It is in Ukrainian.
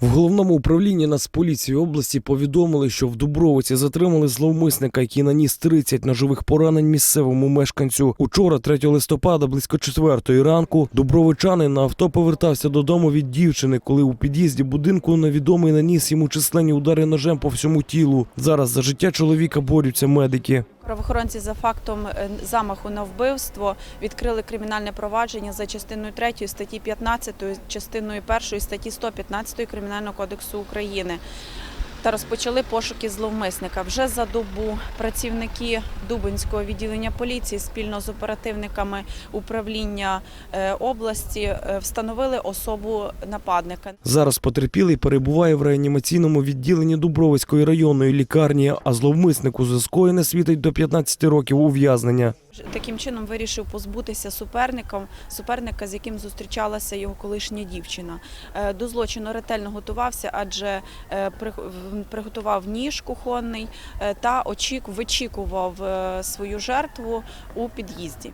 В головному управлінні Нацполіції області повідомили, що в Дубровиці затримали зловмисника, який наніс 30 ножових поранень місцевому мешканцю. Учора, 3 листопада, близько 4 ранку, дубровичанин на авто повертався додому від дівчини, коли у під'їзді будинку невідомий наніс йому численні удари ножем по всьому тілу. Зараз за життя чоловіка борються медики. Правоохоронці за фактом е, замаху на вбивство відкрили кримінальне провадження за частиною 3 статті 15, частиною 1 статті 115 Кримінального кодексу України. Та розпочали пошуки зловмисника. Вже за добу працівники Дубинського відділення поліції спільно з оперативниками управління е, області е, встановили особу нападника. Зараз потерпілий перебуває в реанімаційному відділенні Дубровицької районної лікарні, а зловмиснику за скоєне світить до 15 років ув'язнення. Таким чином вирішив позбутися суперником, суперника, з яким зустрічалася його колишня дівчина. Е, До злочину ретельно готувався, адже приготував ніж кухонний та очік, вичікував свою жертву у під'їзді.